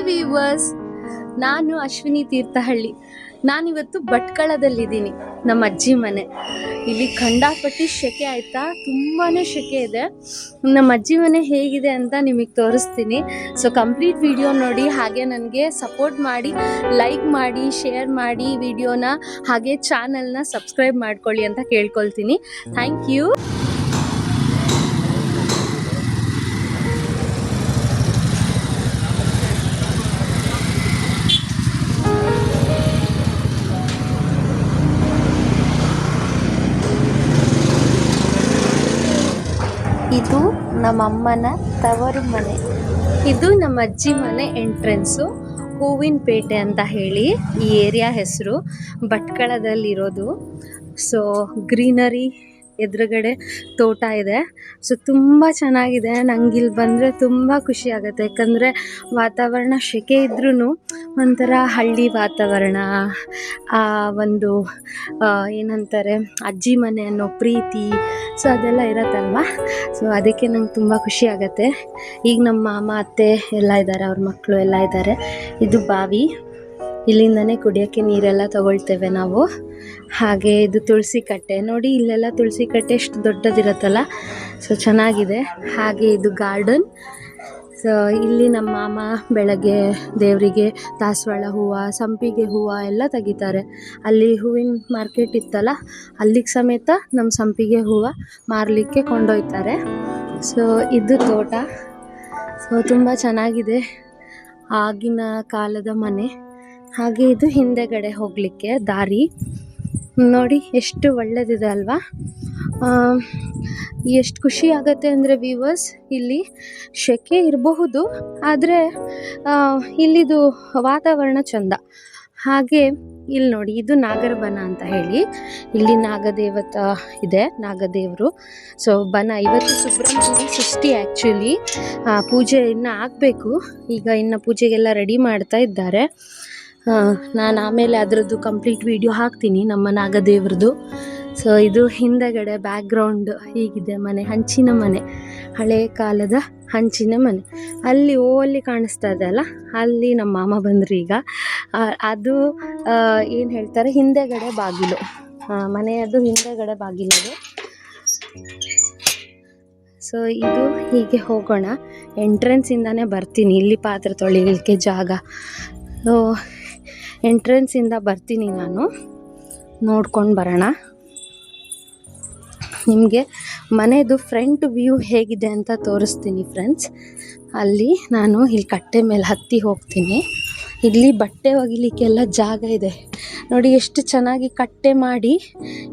Hi viewers ನಾನು ಅಶ್ವಿನಿ ತೀರ್ಥಹಳ್ಳಿ. ನಾನಿವತ್ತು ಭಟ್ಕಳದಲ್ಲಿದ್ದೀನಿ, ನಮ್ಮ ಅಜ್ಜಿ ಮನೆ. ಇಲ್ಲಿ ಖಂಡಾಪಟ್ಟಿ ಶೆಕೆ ಆಯ್ತಾ? ತುಂಬಾ ಶೆಕೆ ಇದೆ. ನಮ್ಮ ಅಜ್ಜಿ ಮನೆ ಹೇಗಿದೆ ಅಂತ ನಿಮಗೆ ತೋರಿಸ್ತೀನಿ. ಸೊ ಕಂಪ್ಲೀಟ್ ವಿಡಿಯೋ ನೋಡಿ, ಹಾಗೆ ನನಗೆ ಸಪೋರ್ಟ್ ಮಾಡಿ ಲೈಕ್ ಮಾಡಿ ಶೇರ್ ಮಾಡಿ ವಿಡಿಯೋನ ಹಾಗೆ ಚಾನಲ್ನ ಸಬ್ಸ್ಕ್ರೈಬ್ ಮಾಡ್ಕೊಳ್ಳಿ ಅಂತ ಕೇಳ್ಕೊಳ್ತೀನಿ. ಥ್ಯಾಂಕ್ ಯು ನಮ್ಮಮ್ಮನ ತವರು ಮನೆ. ಇದು ನಮ್ಮ ಅಜ್ಜಿ ಮನೆ ಎಂಟ್ರೆನ್ಸು. ಹೂವಿನ ಪೇಟೆ ಅಂತ ಹೇಳಿ ಈ ಏರಿಯಾ ಹೆಸರು. ಭಟ್ಕಳದಲ್ಲಿರೋದು. ಸೊ ಗ್ರೀನರಿ ಎದುರುಗಡೆ ತೋಟ ಇದೆ. ಸೊ ತುಂಬ ಚೆನ್ನಾಗಿದೆ. ನಂಗೆ ಇಲ್ಲಿ ಬಂದರೆ ತುಂಬ ಖುಷಿ ಆಗುತ್ತೆ. ಯಾಕಂದರೆ ವಾತಾವರಣ ಸೆಕೆ ಇದ್ರೂ ಒಂಥರ ಹಳ್ಳಿ ವಾತಾವರಣ, ಆ ಒಂದು ಏನಂತಾರೆ, ಅಜ್ಜಿ ಮನೆ ಅನ್ನೋ ಪ್ರೀತಿ ಸೊ ಅದೆಲ್ಲ ಇರತ್ತಲ್ವ? ಸೊ ಅದಕ್ಕೆ ನಂಗೆ ತುಂಬ ಖುಷಿ ಆಗುತ್ತೆ. ಈಗ ನಮ್ಮ ಮಾಮ, ಅತ್ತೆ ಎಲ್ಲ ಇದ್ದಾರೆ ಅವ್ರ ಮಕ್ಕಳು ಎಲ್ಲ ಇದ್ದಾರೆ ಇದು ಬಾವಿ. ಇಲ್ಲಿಂದನೇ ಕುಡಿಯೋಕ್ಕೆ ನೀರೆಲ್ಲ ತಗೊಳ್ತೇವೆ ನಾವು. ಹಾಗೆ ಇದು ತುಳಸಿ ಕಟ್ಟೆ. ನೋಡಿ, ಇಲ್ಲೆಲ್ಲ ತುಳಸಿ ಕಟ್ಟೆ ಎಷ್ಟು ದೊಡ್ಡದಿರುತ್ತಲ್ಲ? ಸೊ ಚೆನ್ನಾಗಿದೆ. ಹಾಗೆ ಇದು ಗಾರ್ಡನ್ ಸೊ ಇಲ್ಲಿ ನಮ್ಮ ಮಾಮ ಬೆಳಗ್ಗೆ ದೇವರಿಗೆ ದಾಸವಾಳ ಹೂವು, ಸಂಪಿಗೆ ಹೂವು ಎಲ್ಲ ತೆಗಿತಾರೆ. ಅಲ್ಲಿ ಹೂವಿನ ಮಾರ್ಕೆಟ್ ಇತ್ತಲ್ಲ, ಅಲ್ಲಿಗೆ ಸಮೇತ ನಮ್ಮ ಸಂಪಿಗೆ ಹೂವು ಮಾರಲಿಕ್ಕೆ ಕೊಂಡೊಯ್ತಾರೆ. ಸೊ ಇದು ತೋಟ. ಸೊ ತುಂಬ ಚೆನ್ನಾಗಿದೆ. ಆಗಿನ ಕಾಲದ ಮನೆ. ಹಾಗೆ ಇದು ಹಿಂದೆಗಡೆ ಹೋಗಲಿಕ್ಕೆ ದಾರಿ. ನೋಡಿ, ಎಷ್ಟು ಒಳ್ಳೆದಿದೆ ಅಲ್ವಾ? ಎಷ್ಟು ಖುಷಿ ಆಗುತ್ತೆ ಅಂದರೆ ವ್ಯೂವರ್ಸ್ ಇಲ್ಲಿ ಸೆಕೆ ಇರಬಹುದು, ಆದರೆ ಇಲ್ಲಿದು ವಾತಾವರಣ ಚಂದ. ಹಾಗೆ ಇಲ್ಲಿ ನೋಡಿ, ಇದು ನಾಗರಬನ ಅಂತ ಹೇಳಿ. ಇಲ್ಲಿ ನಾಗದೇವತ ಇದೆ, ನಾಗದೇವರು. ಸೊ ಬನ ಇವತ್ತು ಸುಬ್ರಹ್ಮಣ್ಯ ಷಷ್ಠಿ ಆ್ಯಕ್ಚುಲಿ ಪೂಜೆ ಇನ್ನೂ ಆಗಬೇಕು. ಈಗ ಇನ್ನು ಪೂಜೆಗೆಲ್ಲ ರೆಡಿ ಮಾಡ್ತಾ ಇದ್ದಾರೆ. ನಾನು ಆಮೇಲೆ ಅದರದ್ದು ಕಂಪ್ಲೀಟ್ ವಿಡಿಯೋ ಹಾಕ್ತೀನಿ ನಮ್ಮ ನಾಗದೇವ್ರದ್ದು. ಸೊ ಇದು ಹಿಂದೆಗಡೆ ಬ್ಯಾಕ್ಗ್ರೌಂಡ್ ಹೀಗಿದೆ ಮನೆ, ಹಂಚಿನ ಮನೆ, ಹಳೆ ಕಾಲದ ಹಂಚಿನ ಮನೆ. ಅಲ್ಲಿ ಓ ಅಲ್ಲಿ ಕಾಣಿಸ್ತಾ ಇದೆ ಅಲ್ಲ? ಅಲ್ಲಿ ನಮ್ಮ ಮಾಮ ಬಂದರು ಈಗ. ಅದು ಏನು ಹೇಳ್ತಾರೆ? ಹಿಂದೆಗಡೆ ಬಾಗಿಲು. ಮನೆಯದು ಹಿಂದೆಗಡೆ ಬಾಗಿಲದು ಸೊ ಇದು ಹೀಗೆ ಹೋಗೋಣ. ಎಂಟ್ರೆನ್ಸಿಂದಾನೇ ಬರ್ತೀನಿ. ಇಲ್ಲಿ ಪಾತ್ರೆ ತೊಳಿಲಿಕ್ಕೆ ಜಾಗ. ಸೊ ಎಂಟ್ರೆನ್ಸಿಂದ ಬರ್ತೀನಿ ನಾನು. ನೋಡ್ಕೊಂಡು ಬರೋಣ. ನಿಮಗೆ ಮನೆಯದು ಫ್ರಂಟ್ ವ್ಯೂ ಹೇಗಿದೆ ಅಂತ ತೋರಿಸ್ತೀನಿ ಫ್ರೆಂಡ್ಸ್ ಅಲ್ಲಿ ನಾನು ಇಲ್ಲಿ ಕಟ್ಟೆ ಮೇಲೆ ಹತ್ತಿ ಹೋಗ್ತೀನಿ. ಇಲ್ಲಿ ಬಟ್ಟೆ ಒಗಿಲಿಕ್ಕೆಲ್ಲ ಜಾಗ ಇದೆ. ನೋಡಿ ಎಷ್ಟು ಚೆನ್ನಾಗಿ ಕಟ್ಟೆ ಮಾಡಿ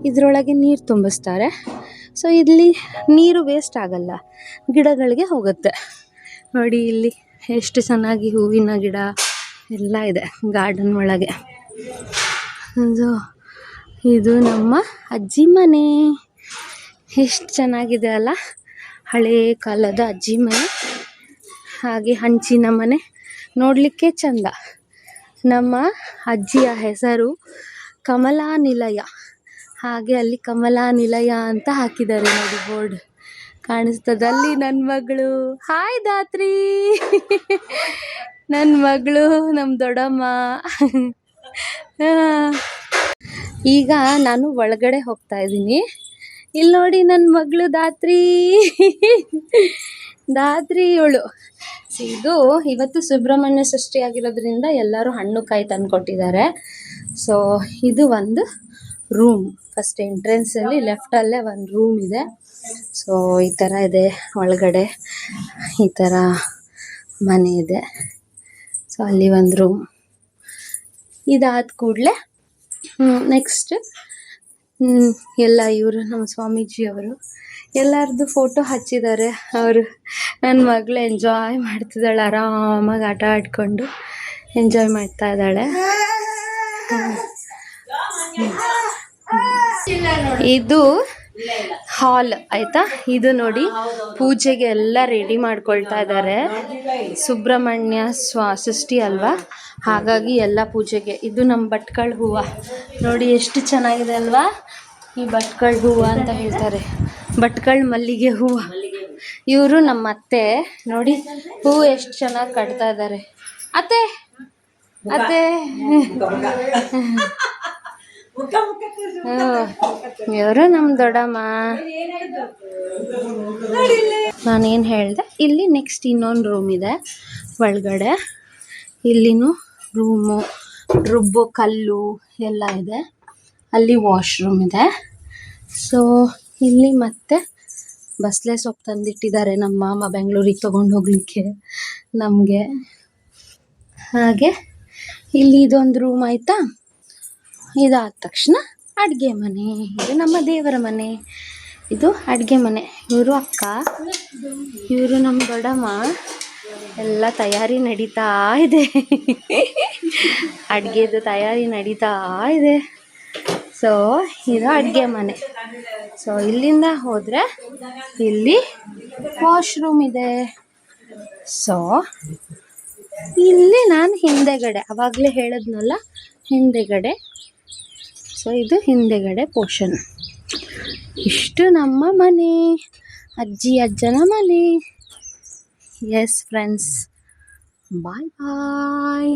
ಇದರೊಳಗೆ ನೀರು ತುಂಬಿಸ್ತಾರೆ. ಸೊ ಇಲ್ಲಿ ನೀರು ವೇಸ್ಟ್ ಆಗಲ್ಲ, ಗಿಡಗಳಿಗೆ ಹೋಗುತ್ತೆ. ನೋಡಿ ಇಲ್ಲಿ ಎಷ್ಟು ಚೆನ್ನಾಗಿ ಹೂವಿನ ಗಿಡ ಎಲ್ಲ ಇದೆ ಗಾರ್ಡನ್ ಒಳಗೆ. ಇದು ಇದು ನಮ್ಮ ಅಜ್ಜಿ ಮನೆ. ಎಷ್ಟು ಚೆನ್ನಾಗಿದೆ ಅಲ್ಲ? ಹಳೇ ಕಾಲದ ಅಜ್ಜಿ ಮನೆ, ಹಾಗೆ ಹಂಚಿನ ಮನೆ. ನೋಡಲಿಕ್ಕೆ ಚಂದ. ನಮ್ಮ ಅಜ್ಜಿಯ ಹೆಸರು ಕಮಲಾ ನಿಲಯ ಹಾಗೆ ಅಲ್ಲಿ ಕಮಲಾ ನಿಲಯ ಅಂತ ಹಾಕಿದ್ದಾರೆ ನೋಡಿ ಬೋರ್ಡ್. ಕಾಣಿಸ್ತದೆ ಅಲ್ಲಿ ನನ್ನ ಮಗಳು. ಹಾಯ್ ದಾತ್ರಿ ನನ್ನ ಮಗಳು ನಮ್ಮ ದೊಡ್ಡಮ್ಮ. ಈಗ ನಾನು ಒಳಗಡೆ ಹೋಗ್ತಾ ಇದ್ದೀನಿ. ಇಲ್ಲಿ ನೋಡಿ ನನ್ನ ಮಗಳು ದಾತ್ರಿ ದಾತ್ರಿ ಇವಳು. ಇದು ಇವತ್ತು ಸುಬ್ರಹ್ಮಣ್ಯ ಸೃಷ್ಟಿ ಆಗಿರೋದ್ರಿಂದ ಎಲ್ಲರೂ ಹಣ್ಣು ಕಾಯಿ ತಂದ್ಕೊಟ್ಟಿದ್ದಾರೆ ಸೊ ಇದು ಒಂದು ರೂಮ್ ಫಸ್ಟ್ ಎಂಟ್ರೆನ್ಸಲ್ಲಿ ಲೆಫ್ಟಲ್ಲೇ ಒಂದು ರೂಮ್ ಇದೆ. ಸೊ ಈ ಥರ ಇದೆ ಒಳಗಡೆ. ಈ ಥರ ಮನೆ ಇದೆ. ಸೊ ಅಲ್ಲಿ ಒಂದು ರೂಮ್ ಇದಾದ ಕೂಡಲೇ ನೆಕ್ಸ್ಟ್ ಎಲ್ಲ ಇವರು ನಮ್ಮ ಸ್ವಾಮೀಜಿ ಅವರು. ಎಲ್ಲರದ್ದು ಫೋಟೋ ಹಚ್ಚಿದ್ದಾರೆ ಅವರು ನನ್ನ ಮಗಳು ಎಂಜಾಯ್ ಮಾಡ್ತಿದ್ದಾಳೆ, ಆರಾಮಾಗಿ ಆಟ ಆಡ್ಕೊಂಡು ಎಂಜಾಯ್ ಮಾಡ್ತಾ ಇದ್ದಾಳೆ. ಇದು ಹಾಲ್, ಆಯ್ತಾ? ಇದು ನೋಡಿ, ಪೂಜೆಗೆ ಎಲ್ಲ ರೆಡಿ ಮಾಡ್ಕೊಳ್ತಾ ಇದ್ದಾರೆ ಸುಬ್ರಹ್ಮಣ್ಯ ಸ್ವಾ ಷಷ್ಠಿ ಅಲ್ವಾ? ಹಾಗಾಗಿ ಎಲ್ಲ ಪೂಜೆಗೆ. ಇದು ನಮ್ಮ ಬಟ್ಕಳ್ ಹೂವು. ನೋಡಿ, ಎಷ್ಟು ಚೆನ್ನಾಗಿದೆ ಅಲ್ವಾ? ಈ ಭಟ್ಕಳ್ ಹೂವು ಅಂತ ಹೇಳ್ತಾರೆ. ಬಟ್ಕಳ್ ಮಲ್ಲಿಗೆ ಹೂವು. ಇವರು ನಮ್ಮ ಅತ್ತೆ. ನೋಡಿ ಹೂವು ಎಷ್ಟು ಚೆನ್ನಾಗಿ ಕಟ್ತಾ ಇದ್ದಾರೆ ಅತ್ತೆ ಅತ್ತೆ. ಇವರು ನಮ್ಮ ದೊಡ್ಡಮ್ಮ? ನಾನೇನು ಹೇಳಿದೆ ಇಲ್ಲಿ ನೆಕ್ಸ್ಟ್ ಇನ್ನೊಂದು ರೂಮ್ ಇದೆ ಒಳಗಡೆ. ಇಲ್ಲಿನೂ ರೂಮು ರುಬ್ಬು ಕಲ್ಲು ಎಲ್ಲ ಇದೆ. ಅಲ್ಲಿ ವಾಶ್ರೂಮ್ ಇದೆ. ಸೊ ಇಲ್ಲಿ ಮತ್ತೆ ಬಸ್ಲೆ ಸೊಪ್ಪು ತಂದಿಟ್ಟಿದ್ದಾರೆ ನಮ್ಮ ಮಾಮ ಬೆಂಗಳೂರಿಗೆ ತೊಗೊಂಡು ಹೋಗ್ಲಿಕ್ಕೆ ನಮಗೆ. ಹಾಗೆ ಇಲ್ಲಿ ಇದೊಂದು ರೂಮ್ ಆಯಿತಾ? ಇದಾದ ತಕ್ಷಣ ಅಡುಗೆ ಮನೆ, ಇದು ನಮ್ಮ ದೇವರ ಮನೆ, ಇದು ಅಡುಗೆ ಮನೆ. ಇವರು ಅಕ್ಕ, ಇವರು ನಮ್ಮ ದೊಡ್ಡಮ್ಮ, ಎಲ್ಲ ತಯಾರಿ ನಡೀತಾ ಇದೆ. ಅಡುಗೆದು ತಯಾರಿ ನಡೀತಾ ಇದೆ. ಸೊ ಇದು ಅಡುಗೆ ಮನೆ. ಸೊ ಇಲ್ಲಿಂದ ಹೋದರೆ ಇಲ್ಲಿ ವಾಶ್ರೂಮ್ ಇದೆ. ಸೊ ಇಲ್ಲಿ ನಾನು ಹಿಂದೆಗಡೆ, ಅವಾಗಲೇ ಹೇಳಿದ್ನಲ್ಲ, ಹಿಂದೆಗಡೆ ಸೊ ಇದು ಹಿಂದೆಗಡೆ ಪೋರ್ಷನ್ ಇಷ್ಟು ನಮ್ಮ ಮನೆ. ಅಜ್ಜಿ ಅಜ್ಜನ ಮನೆ. ಎಸ್ ಫ್ರೆಂಡ್ಸ್ ಬಾಯ್ ಬಾಯ್